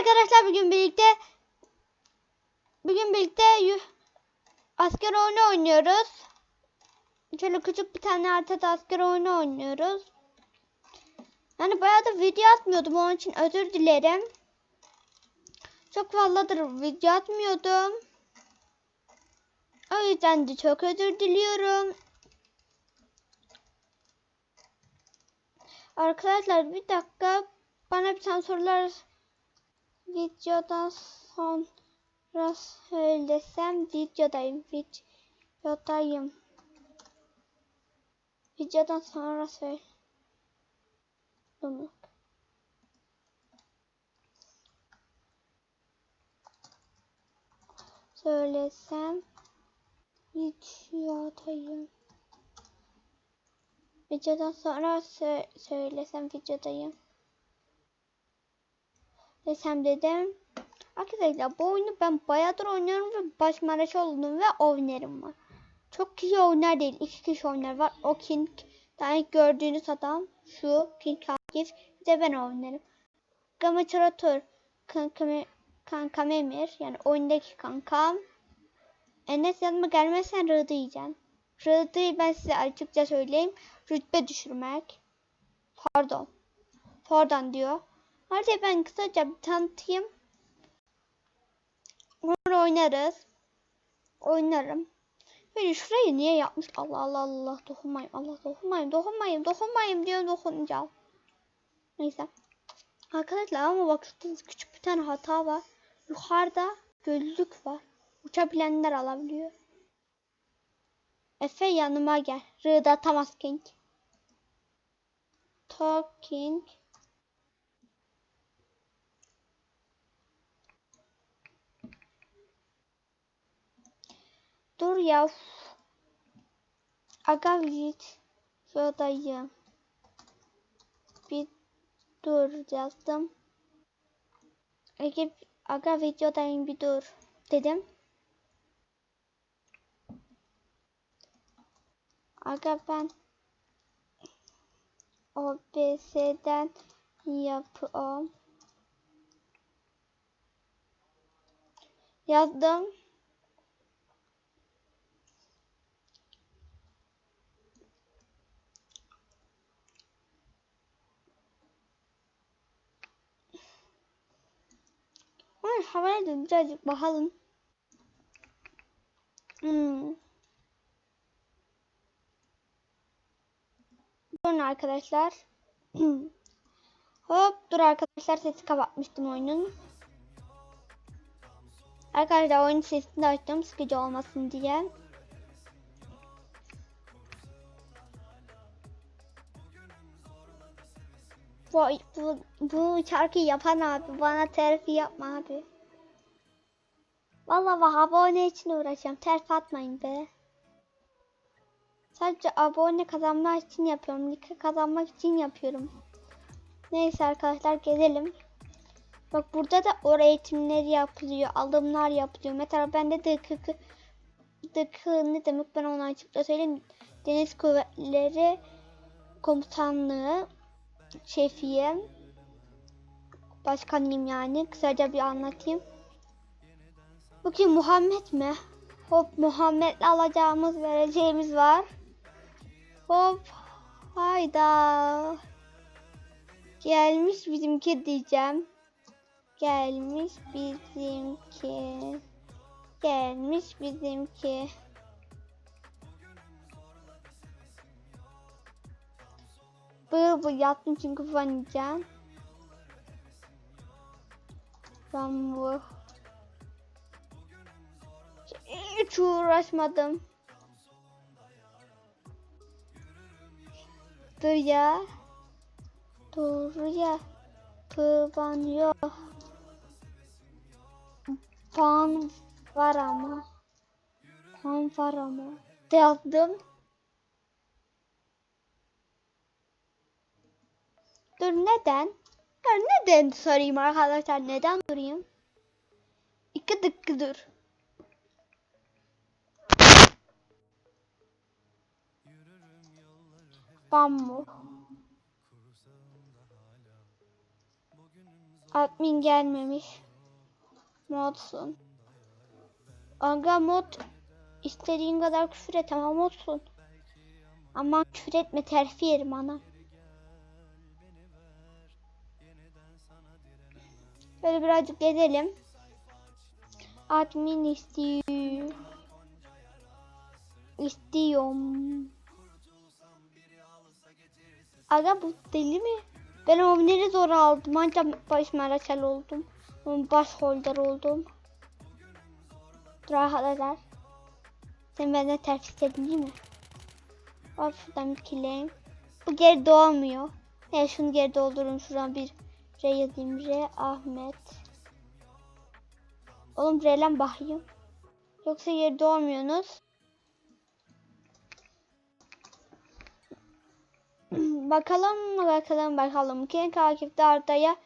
arkadaşlar bugün birlikte bugün birlikte asker oyunu oynuyoruz. Şöyle küçük bir tane haritada asker oyunu oynuyoruz. Yani bayağı da video atmıyordum onun için özür dilerim. Çok fazladır video atmıyordum. O yüzden de çok özür diliyorum. Arkadaşlar bir dakika bana bir tane sorular videodan sonra söylesem videodayım videodayım. Videodan sonra söyle söylesem videodayım. Videodan sonra sö- söylesem videodayım desem dedim. Arkadaşlar bu oyunu ben bayağıdır oynuyorum ve baş oldum ve oynarım var. Çok kişi oynar değil. iki kişi oynar var. O King. Yani gördüğünüz adam şu King Akif. Bir de ben oynarım. Gamaturator. Kankam, kankam Emir. Yani oyundaki kankam. Enes yanıma gelmezsen Rıdı yiyeceksin. Rıdı'yı ben size açıkça söyleyeyim. Rütbe düşürmek. Pardon. Pardon diyor. Hadi ben kısaca bir tanıtayım. Onu oynarız. Oynarım. Böyle şurayı niye yapmış? Allah Allah Allah dokunmayayım. Allah dokunmayayım. Dokunmayayım. Dokunmayayım diyor dokunacağım. Neyse. Arkadaşlar ama bak şurada küçük bir tane hata var. Yukarıda gözlük var. Uçabilenler alabiliyor. Efe yanıma gel. Rıda Tamas King. Talking. Dur ya. Aga git. Şuradayım. Bir dur yazdım. Ege, aga videodayım bir dur dedim. Aga ben OBS'den yapıyorum. Yazdım. Ay havaya da bakalım. Hmm. Durun arkadaşlar. Hop dur arkadaşlar sesi kapatmıştım oyunun. Arkadaşlar oyun sesini de açtım sıkıcı olmasın diye. Vay bu, bu şarkıyı yapan abi bana terfi yapma abi. Vallahi abone için uğraşıyorum. Terfi atmayın be. Sadece abone kazanmak için yapıyorum. Like kazanmak için yapıyorum. Neyse arkadaşlar gelelim. Bak burada da or eğitimleri yapılıyor. Alımlar yapılıyor. Mesela bende DKK DK ne demek ben onu açıkça söyleyeyim. Deniz Kuvvetleri Komutanlığı şefiyim. Başkanıyım yani. Kısaca bir anlatayım. Bu kim Muhammed mi? Hop Muhammed'le alacağımız vereceğimiz var. Hop hayda. Gelmiş bizimki diyeceğim. Gelmiş bizimki. Gelmiş bizimki. Bı bu yattım çünkü kullanacağım. Ben bu. Hiç uğraşmadım. Dur ya. Dur ya. Pıban yok. Pan var ama. Pan var ama. De Dur neden? Dur neden sorayım arkadaşlar neden durayım? İki dakika dur. Bambu. Admin gelmemiş. Modsun. Aga mod istediğin kadar küfür et ama modsun. Ama küfür etme terfi yerim ana. Böyle birazcık gezelim. Admin istiyor. İstiyorum. Aga bu deli mi? Ben ovneri zor aldım. Ancak baş maraşal oldum. Baş holder oldum. Dur arkadaşlar. Sen benden terfi istedin değil mi? Hop şuradan bir kileyim. Bu geri doğmuyor. Ne şunu geri doldurun. Şuradan bir R yazayım. R Ahmet. Oğlum R'len bakayım. Yoksa geri doğmuyorsunuz. bakalım bakalım bakalım. Kim takipte Arda'ya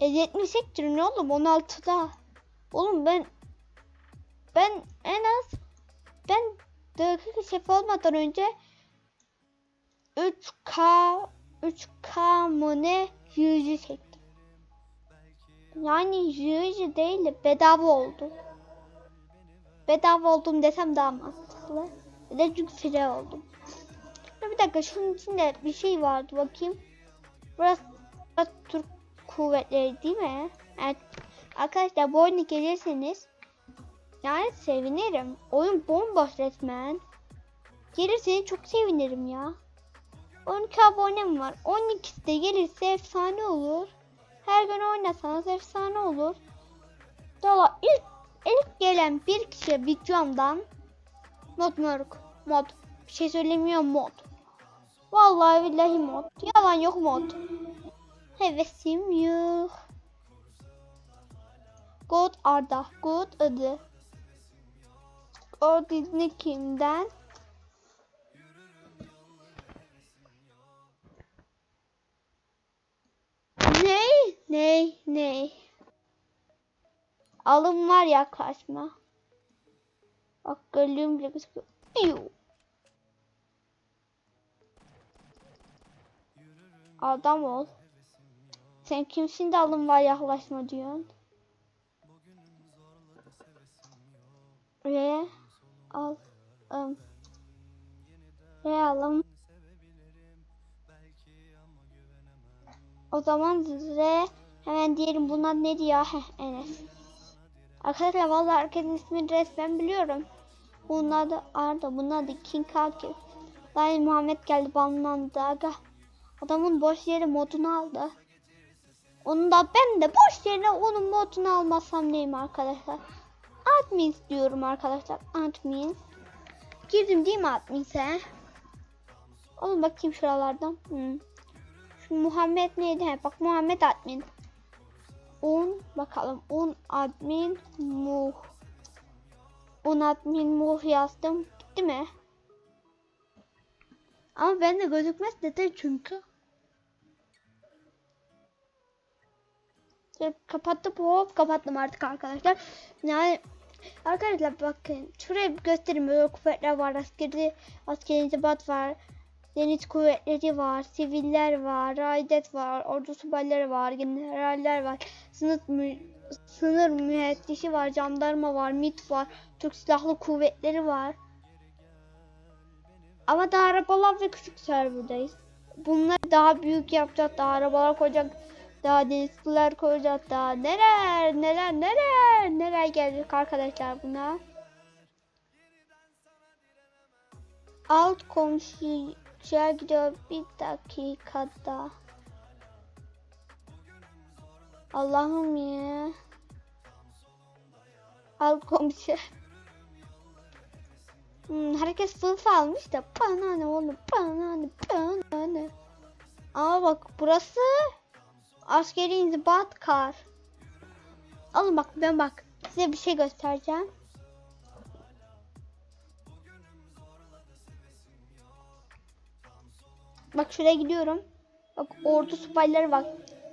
e, 78'dir ne oğlum 16'da. Oğlum ben ben en az ben dakika şef olmadan önce 3K 3K mı ne yüzü çektim. Yani yüzü değil de bedava oldu. Bedava oldum desem daha mantıklı. Bir de çünkü free oldum. Bir dakika şunun içinde bir şey vardı bakayım. Burası, burası Türk kuvvetleri değil mi? Evet. Arkadaşlar bu oyunu gelirseniz yani sevinirim. Oyun bomboş resmen. Gelirseniz çok sevinirim ya. 12 abonem var. 12'si de gelirse efsane olur. Her gün oynasanız efsane olur. Valla ilk, ilk gelen bir kişi videomdan mod moruk mod bir şey söylemiyorum mod. Vallahi billahi mod. Yalan yok mod. Hevesim yok. God Arda. God adı. O Disney kimden? Ne? Ne? Alım var yaklaşma. Bak gölüm bile gözüküyor. Adam ol. Sen kimsin de alım var yaklaşma diyorsun. Ve al um, ve alım. O zaman size hemen diyelim bunlar ne diyor? Heh, Enes. Arkadaşlar vallahi herkesin ismini resmen biliyorum. Bunlar da Arda, bunlar da King Kaki. Dayı Muhammed geldi banlandı aga. Adamın boş yeri modunu aldı. Onu da ben de boş yerine onun modunu almazsam neyim arkadaşlar. Admin diyorum arkadaşlar. Admin. Girdim değil mi adminse? Oğlum bakayım şuralardan. Hmm. Şu Muhammed neydi? He, bak Muhammed admin. Un bakalım. Un admin muh. Un admin muh yazdım. Gitti mi? Ama ben de gözükmez dedi çünkü. Kapattım hop kapattım artık arkadaşlar. Yani arkadaşlar bakın şuraya bir göstereyim böyle kuvvetler var askeri askeri inzibat var. Deniz kuvvetleri var, siviller var, raidet var, ordu subayları var, generaller var, sınır, mü sınır mühendisi var, jandarma var, MIT var, Türk Silahlı Kuvvetleri var. Ama daha arabalar ve küçük serverdayız. Bunları daha büyük yapacak, daha arabalar koyacak, daha denizciler koyacak, daha neler, neler, neler, neler gelecek arkadaşlar buna. Alt komşu Şuraya gidiyor bir dakikada. Allah'ım ya. Al komşu. Hmm, herkes sınıf almış da bana ne oğlum bana ne bana ne. Ama bak burası askeri inzibat kar. Alın bak ben bak size bir şey göstereceğim. Bak şuraya gidiyorum. Bak ordu subayları bak.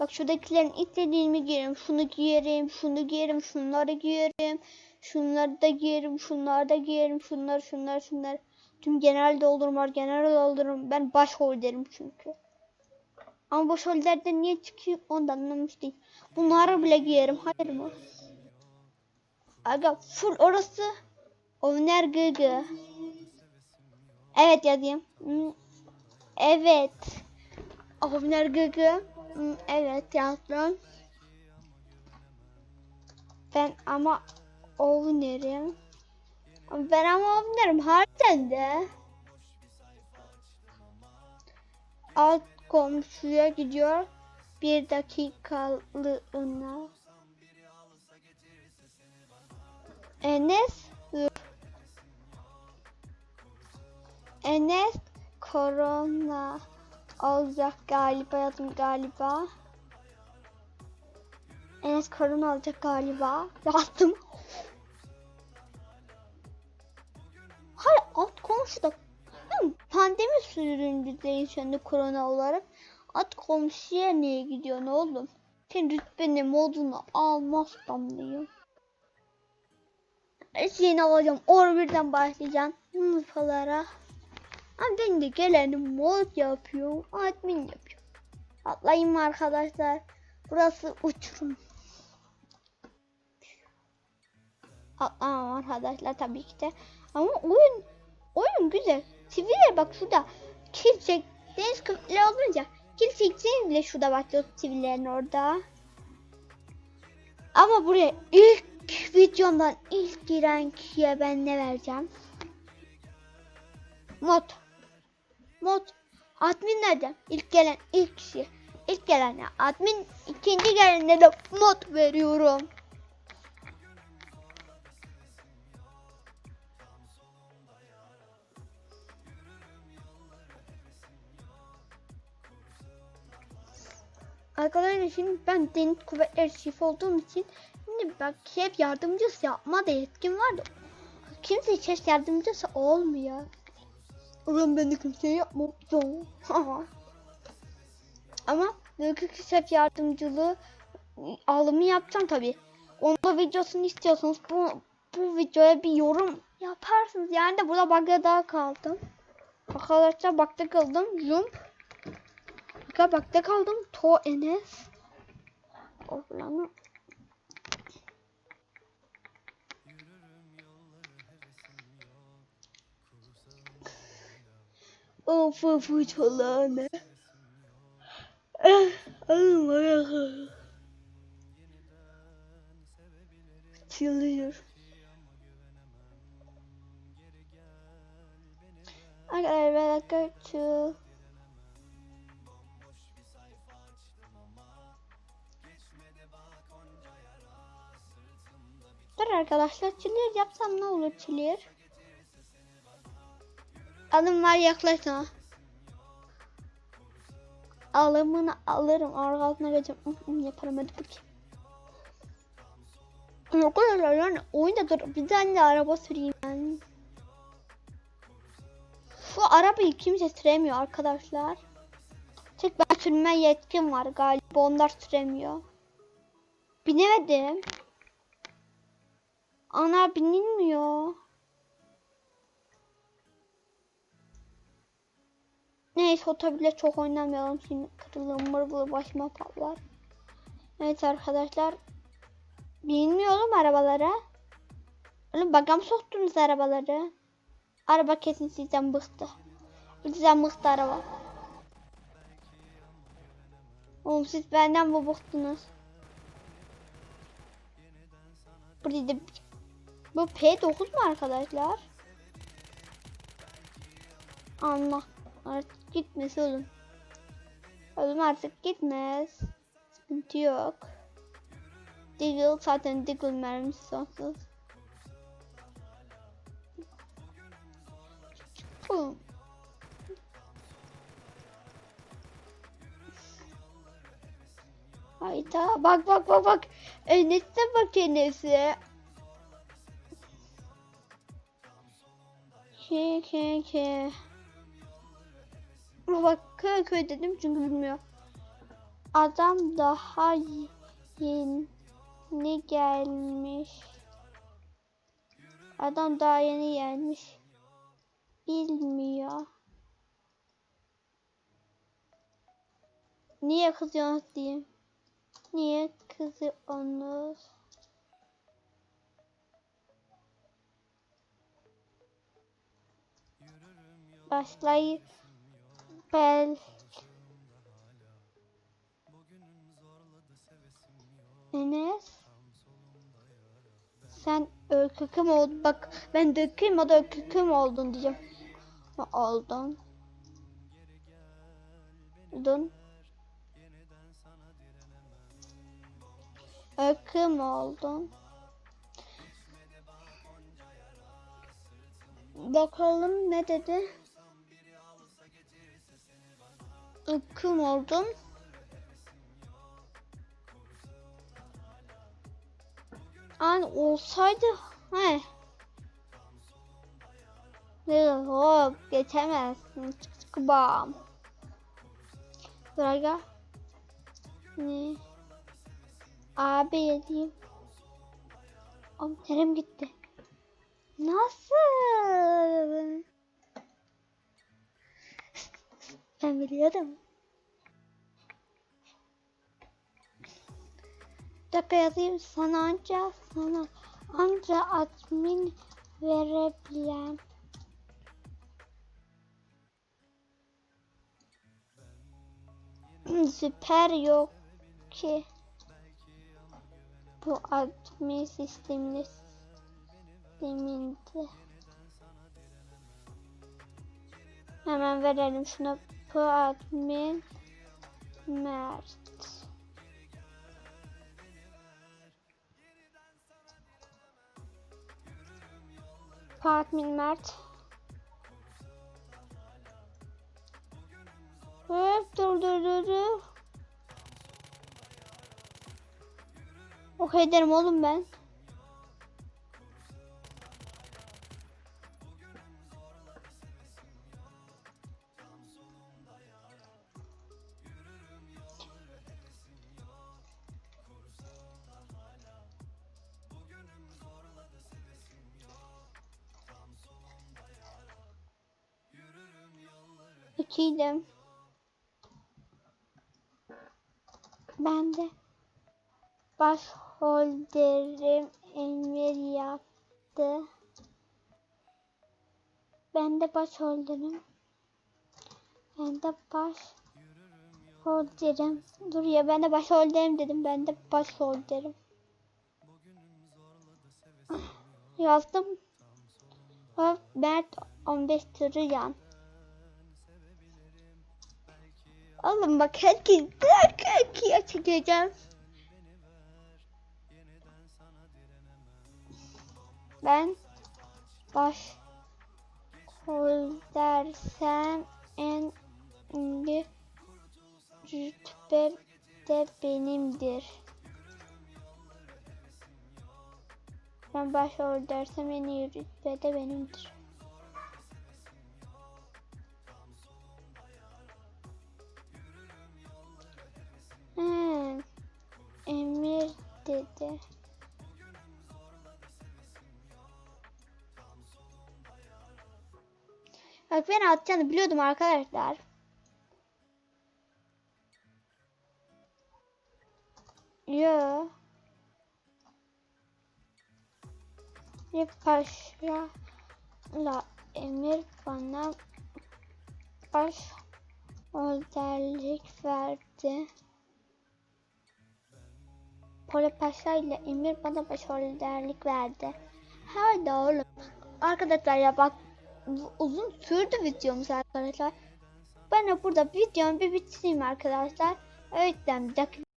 Bak şuradakilerin istediğimi giyerim. Şunu giyerim, şunu giyerim, şunları giyerim. Şunları da giyerim, şunları da giyerim. Şunlar, şunlar, şunlar. Tüm genel doldurum var, genel doldurum. Ben baş derim çünkü. Ama bu şöllerde niye çıkıyor ondan anlamış değil. Bunları bile giyerim. Hayır mı? Aga full orası. Ovner gıgı. Evet yazayım. Hmm, Evet. Ovner gıgı. Evet yazdım. Ben ama Ovner'im. Ben ama Ovner'im harbiden de. Alt komşuya gidiyor. Bir dakikalığına. Enes. Enes korona olacak galiba yazdım galiba. Enes korona olacak galiba. Yazdım. Hayır alt komşuda pandemi sürücündeyiz şu anda korona olarak. At komşuya niye gidiyorsun oğlum? Sen rütbenin modunu almazsam diyor. Şeyini alacağım. Or başlayacağım. Mutfalara. Ama ben de gelenim mod yapıyorum. Admin yapıyorum. Atlayayım mı arkadaşlar? Burası uçurum. Atlamam arkadaşlar tabii ki de. Ama oyun oyun güzel. Siviller bak şurada. Kil çek. Deniz köprüleri olunca kil çekeceğin bile şurada bakıyor sivillerin orada. Ama buraya ilk videomdan ilk giren kişiye ben ne vereceğim? Mod. Mod. Admin nerede? İlk gelen ilk kişi. İlk gelene admin, ikinci gelene de mod veriyorum. Arkadaşlar şimdi ben deniz kuvvetleri şif olduğum için şimdi bak hep yardımcısı yapma da yetkim var kimse hiç yardımcısı olmuyor. Ulan ben de kimseye yapmam. Ama büyük şef yardımcılığı alımı yapacağım tabi. Onda videosunu istiyorsanız bu, bu videoya bir yorum yaparsınız. Yani de burada bakta daha kaldım. Arkadaşlar bakta kaldım. Zoom bakta kaldım. To Enes. Orlanı. Of of falan. Alın ayağı. Çılıyor. Arkadaşlar ben kaçıyor. Dur arkadaşlar çilir yapsam ne olur çilir? Alım var yaklaşma. Alımını alırım. Arkasına geçeceğim. Hı, hı, Yaparım hadi bakayım. Yok öyle yani oyunda dur bir tane de araba süreyim ben. Şu arabayı kimse süremiyor arkadaşlar. Tek ben sürme yetkim var galiba onlar süremiyor. Binemedim. Ana binilmiyor. Neyse otobüle çok oynamayalım. Şimdi kırılır mırılır başıma patlar. Evet arkadaşlar. Bilmiyorum arabalara. Oğlum bagam soktunuz arabaları. Araba kesin sizden bıktı. Sizden bıktı araba. Oğlum siz benden mi bıktınız? Burada da bu P9 mu arkadaşlar? Allah artık gitmez oğlum. Oğlum artık gitmez. Sıkıntı yok. Deagle zaten Deagle mermisi sonsuz. Oğlum. Hayda bak bak bak bak. Enes'e bak Enes'e. Ke ke ke. Ama bak köy köy dedim çünkü bilmiyor. Adam daha yeni gelmiş. Adam daha yeni gelmiş. Bilmiyor. Niye kızıyorsunuz diyeyim. Niye kızıyorsunuz? Başlayı bel Enes? Sen öküküm oldun bak ben dökeyim o da öküküm oldun diyeceğim. Oldun? Oldun. Öküm oldun? Bakalım ne dedi öküm oldun An olsaydı he. Ne hop geçemezsin. Çık çık bam. Gel. Ne? Abi yediğim. Oğlum nerem gitti? Nasıl? Ben biliyordum. Bir yazayım. Sana anca sana anca admin verebilen. Süper yok ki. Bu admin sisteminde sisteminde. Hemen verelim şuna bu admin mert Fatmin Mert. Hop dur dur dur dur. Ok ederim oğlum ben. İkiydim. Ben de başholderim Enver yaptı. Ben de başholderim. Ben de başholderim. Dur ya ben de başholderim dedim. Ben de başholderim. Yazdım. Hop Mert 15 tırı yan. Oğlum bak herkes herkese çekeceğim. Ben baş kol dersem en bir rütbe de benimdir. Ben baş ol dersem en iyi rütbe de benimdir. Emir dedi. Bak ben atacağını biliyordum arkadaşlar. Yo. Bir paşa la emir bana baş özellik verdi. Poli Paşa ile Emir bana başrollerlik verdi. Hadi oğlum. Arkadaşlar ya bak uzun sürdü videomuz arkadaşlar. Ben burada videomu bir bitireyim arkadaşlar. Yüzden bir dakika